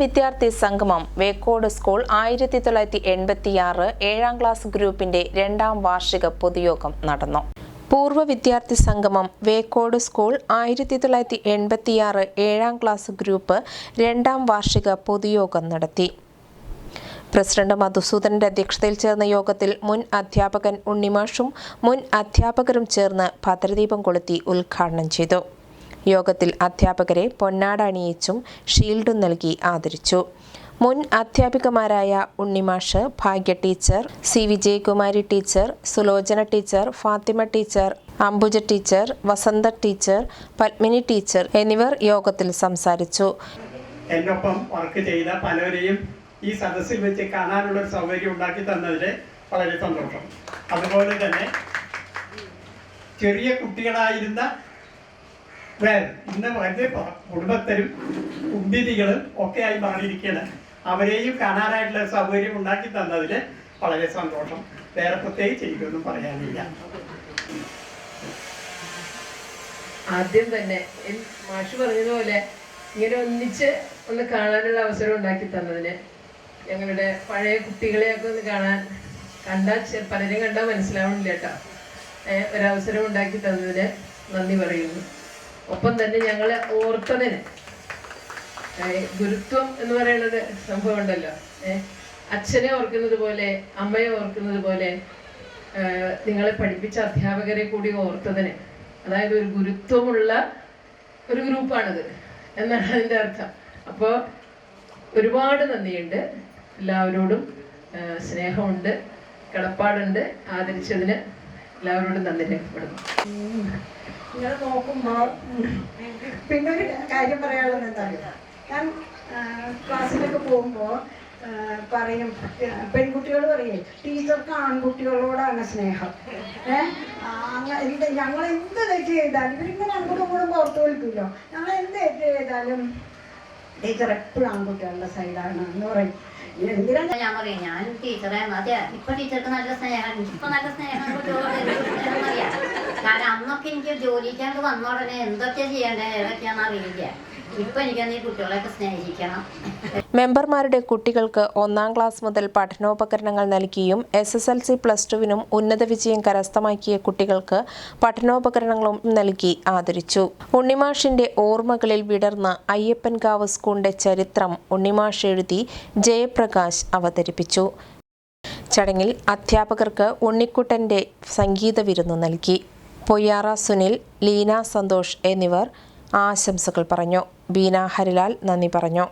വിദ്യാർത്ഥി സംഗമം വേക്കോട് സ്കൂൾ ആയിരത്തി തൊള്ളായിരത്തി എൺപത്തിയാറ് ഏഴാം ക്ലാസ് ഗ്രൂപ്പിന്റെ രണ്ടാം വാർഷിക പൊതുയോഗം നടന്നു. പൂർവ വിദ്യാർത്ഥി സംഗമം വേക്കോട് സ്കൂൾ ആയിരത്തി തൊള്ളായിരത്തി എൺപത്തിയാറ് ഏഴാം ക്ലാസ് ഗ്രൂപ്പ് രണ്ടാം വാർഷിക പൊതുയോഗം നടത്തി. പ്രസിഡന്റ് മധുസൂദനന്റെ അധ്യക്ഷതയിൽ ചേർന്ന യോഗത്തിൽ മുൻ അധ്യാപകൻ ഉണ്ണിമാഷും മുൻ അധ്യാപകരും ചേർന്ന് ഭദ്രദീപം കൊളുത്തി ഉദ്ഘാടനം ചെയ്തു. യോഗത്തിൽ അധ്യാപകരെ പൊന്നാട അണിയിച്ചും ഷീൽഡും നൽകി ആദരിച്ചു. മുൻ അധ്യാപികമാരായ Unnimash Bhagya teacher C Vijayakumari teacher Sulochana teacher Fathima teacher Ambuja teacher Vasantha teacher Padmini teacher എന്നിവർ യോഗത്തിൽ സംസാരിച്ചു. എന്നൊപ്പം വർക്ക് ചെയ്ത പലരെയും ഈ സദസ്സിൽ വെച്ച് കാണാനുള്ള ഒരു സൗകര്യം ഉണ്ടാക്കി തന്നതിൽ വളരെ സന്തോഷം. അതുപോലെ തന്നെ ചെറിയ കുട്ടികളായിരുന്ന ഇന്ന് വളരെ കുടുംബത്തരും കുമ്പിതികളും ഒക്കെ ആയി മാറിയിരിക്കുകയാണ്. അവരെയും കാണാനായിട്ടുള്ള സൗകര്യം ഉണ്ടാക്കി തന്നതിൽ വളരെ സന്തോഷം. വേറെ പ്രത്യേകിച്ച് എനിക്കൊന്നും പറയാനില്ല. ആദ്യം തന്നെ മാഷ് പറഞ്ഞതുപോലെ ഇങ്ങനെ ഒന്നിച്ച് ഒന്ന് കാണാനുള്ള അവസരം ഉണ്ടാക്കി തന്നതിന് ഞങ്ങളുടെ പഴയ കുട്ടികളെയൊക്കെ ഒന്ന് കാണാൻ കണ്ടാൽ പലരും കണ്ടാൽ മനസ്സിലാവണില്ല കേട്ടോ. ഒരവസരം ഉണ്ടാക്കി തന്നതിന് നന്ദി പറയുന്നു. ഒപ്പം തന്നെ ഞങ്ങൾ ഓർത്തതിന്. ഗുരുത്വം എന്ന് പറയുന്നത് സംഭവം ഉണ്ടല്ലോ അച്ഛനെ ഓർക്കുന്നത് പോലെ അമ്മയെ ഓർക്കുന്നത് പോലെ നിങ്ങളെ പഠിപ്പിച്ച അധ്യാപകരെ കൂടി ഓർത്തതിന്. അതായത് ഒരു ഗുരുത്വമുള്ള ഒരു ഗ്രൂപ്പാണിത് എന്നാണ് അതിന്റെ അർത്ഥം. അപ്പോൾ ഒരുപാട് നന്ദിയുണ്ട്. എല്ലാവരോടും സ്നേഹമുണ്ട് കടപ്പാടുണ്ട്. ആദരിച്ചതിന് എല്ലാവരോടും നന്ദി രേഖപ്പെടുന്നു നിങ്ങൾ നോക്കുമ്പോൾ പിന്നെ ഒരു കാര്യം പറയാനുള്ളത് എന്താ അറിയോ? ഞാൻ ക്ലാസ്സിലൊക്കെ പോകുമ്പോൾ പറയും പെൺകുട്ടികൾ പറയും ടീച്ചർക്ക് ആൺകുട്ടികളോടാണ് സ്നേഹം. ഏഹ് ഞങ്ങൾ എന്ത് തെറ്റ് ചെയ്താലും ഇവരിങ്ങനെ അങ്ങോട്ടും ഇങ്ങോട്ടും പുറത്തു വിളിക്കുമല്ലോ ഞങ്ങൾ എന്ത് തെറ്റ് ചെയ്താലും ടീച്ചർ എപ്പോഴും ആൺകുട്ടികളുടെ സൈഡാണ് എന്ന് പറയും. ഞാൻ പറയും ഞാൻ ടീച്ചറെ അതെ ഇപ്പൊ ടീച്ചർക്ക് നല്ല സ്നേഹം ഇപ്പൊ നല്ല സ്നേഹം കാരണം അന്നൊക്കെ എനിക്ക് ജോലിക്കാണ്ട് വന്ന ഉടനെ എന്തൊക്കെയാ ചെയ്യണ്ടേ ഏതൊക്കെയാണെന്ന് അറിയില്ല. മെമ്പർമാരുടെ കുട്ടികൾക്ക് ഒന്നാം ക്ലാസ് മുതൽ പഠനോപകരണങ്ങൾ നൽകിയും S S L C plus ടുവിനും ഉന്നത വിജയം കരസ്ഥമാക്കിയ കുട്ടികൾക്ക് പഠനോപകരണങ്ങളും നൽകി ആദരിച്ചു. ഉണ്ണിമാഷിന്റെ ഓർമ്മകളിൽ വിടർന്ന അയ്യപ്പൻകാവ് സ്കൂളിന്റെ ചരിത്രം ഉണ്ണിമാഷ് എഴുതി ജയപ്രകാശ് അവതരിപ്പിച്ചു. ചടങ്ങിൽ അധ്യാപകർക്ക് ഉണ്ണിക്കുട്ടന്റെ സംഗീത വിരുന്ന് നൽകി. പൊയ്യാറ സുനിൽ ലീന സന്തോഷ് എന്നിവർ ആശംസകൾ പറഞ്ഞു. ബീന ഹരിലാൽ നന്ദി പറഞ്ഞു